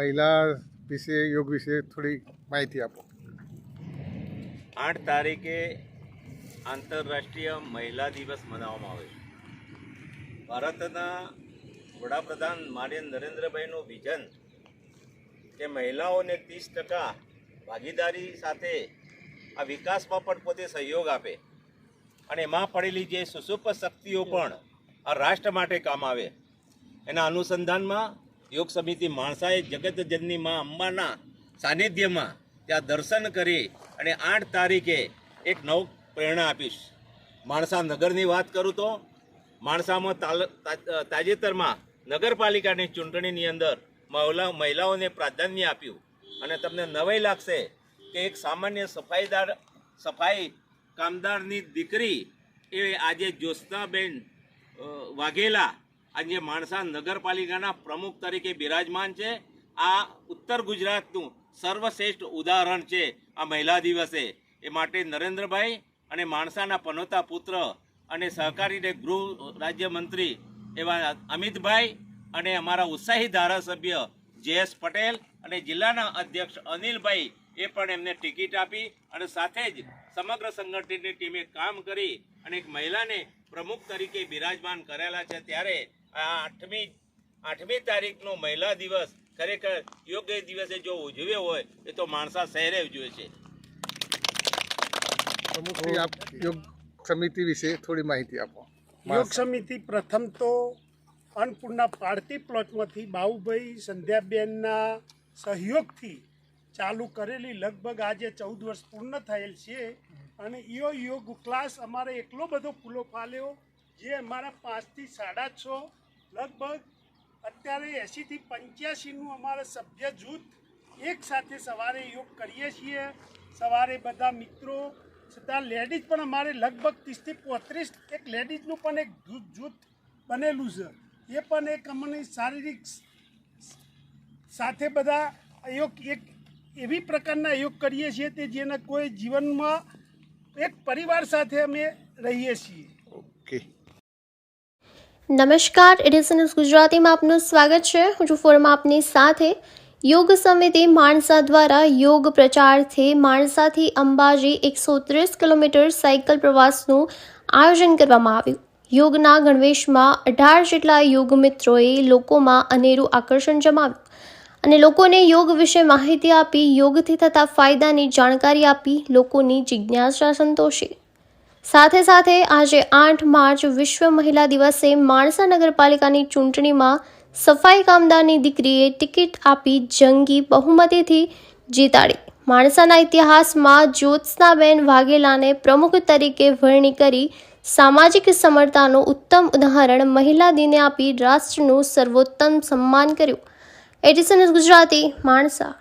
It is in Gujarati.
મહિલા વિશે, યોગ વિશે થોડી માહિતી આપો. આઠ તારીખે આંતરરાષ્ટ્રીય મહિલા દિવસ મનાવવામાં આવે છે. ભારતના વડાપ્રધાન માન્ય નરેન્દ્રભાઈનું વિઝન કે મહિલાઓને ત્રીસ ટકા ભાગીદારી સાથે આ વિકાસમાં પણ પોતે સહયોગ આપે. અને એમાં પડેલી જે સુસુપ શક્તિઓ પણ આ રાષ્ટ્ર માટે કામ આવે. એના અનુસંધાનમાં યોગ સમિતિ માણસાએ જગતજનની માં અંબાના સાનિધ્યમાં ત્યાં દર્શન કરી અને આઠ તારીખે એક નવ પ્રેરણા આપીશ. માણસા નગરની વાત કરું તો માણસામાં તાલ- તાજેતરમાં નગરપાલિકાની ચૂંટણીની અંદર મહિલા, મહિલાઓને પ્રાધાન્ય આપ્યું અને તમને નવાઈ લાગશે કે એક સામાન્ય સફાઈદાર, સફાઈ કામદારની દીકરી એ આજે જ્યોત્સનાબેન વાઘેલા આજે માણસા નગરપાલિકાના પ્રમુખ તરીકે બિરાજમાન છે, આ ઉત્તર ગુજરાતનું સર્વશ્રેષ્ઠ ઉદાહરણ છે આ મહિલા દિવસે. એ માટે નરેન્દ્રભાઈ અને માણસાના પનોતા પુત્ર અને સહકારી અને ગૃહ રાજ્યમંત્રી એવા અમિતભાઈ અને અમારા ઉત્સાહી ધારાસભ્ય જયેશ પટેલ અને જિલ્લાના અધ્યક્ષ અનિલભાઈ એ પણ એમને ટિકિટ આપી અને સાથે જ સમગ્ર સંગઠનની ટીમે કામ કરી અને એક મહિલાને પ્રમુખ તરીકે બિરાજમાન કરેલા છે. ત્યારે આ આઠમી આઠમી તારીખનો મહિલા દિવસ ખરેખર યોગ્ય દિવસે જો ઉજવ્યો હોય એ તો માણસા શહેરે ઉજવે છે. પ્રમુખશ્રી આપ યોગ સમિતિ વિશે થોડી માહિતી આપો. યોગ સમિતિ પ્રથમ તો અન્નપૂર્ણા પાડતી પ્લોટમાંથી બાઉભાઈ સંધ્યાબેનના સહયોગથી ચાલુ કરેલી લગભગ આજે ચૌદ વર્ષ પૂર્ણ થયેલ છે અને યો યોગ ક્લાસ અમારે એટલો બધો ફૂલો ફાલ્યો જે અમારા પાંચથી સાડા છ લગભગ અત્યારે એંશીથી પંચ્યાસીનું અમારા સભ્ય જૂથ એક સાથે સવારે યોગ કરીએ છીએ. સવારે બધા મિત્રો છતાં લેડીઝ પણ અમારે લગભગ ત્રીસથી પોત્રીસ એક લેડીઝનું પણ એક જૂથ જૂથ બનેલું છે. એ પણ એક અમને શારીરિક સાથે બધા યોગ એક એવી પ્રકારના યોગ કરીએ છીએ તે જેના કોઈ જીવનમાં એક પરિવાર સાથે અમે રહીએ છીએ. ઓકે નમસ્કાર એડિસન ગુજરાતીમાં આપનું સ્વાગત છે. હું છું ફોરમાં આપની સાથે. યોગ સમિતિ માણસા દ્વારા યોગ પ્રચારથી માણસાથી અંબાજી એકસો ત્રીસ કિલોમીટર સાયકલ પ્રવાસનું આયોજન કરવામાં આવ્યું. યોગના ગણવેશમાં અઢાર જેટલા યોગ મિત્રોએ લોકોમાં અનેરું આકર્ષણ જમાવ્યું. અને લોકોને યોગ વિશે માહિતી આપી, યોગથી થતા ફાયદાની જાણકારી આપી, લોકોની જિજ્ઞાસા સંતોષી. સાથે સાથે આજે આઠ માર્ચ વિશ્વ મહિલા દિવસે માણસા નગરપાલિકાની ચૂંટણીમાં સફાઈ કામદારની દીકરીએ ટિકિટ આપી જંગી બહુમતીથી જીતાડી. માણસાના ઇતિહાસમાં જ્યોત્સનાબેન વાઘેલાને પ્રમુખ તરીકે વરણી કરી સામાજિક સમરતાનું ઉત્તમ ઉદાહરણ મહિલા દિને આપી રાષ્ટ્રનું સર્વોત્તમ સન્માન કર્યું. એડિસન ગુજરાતી, માણસા.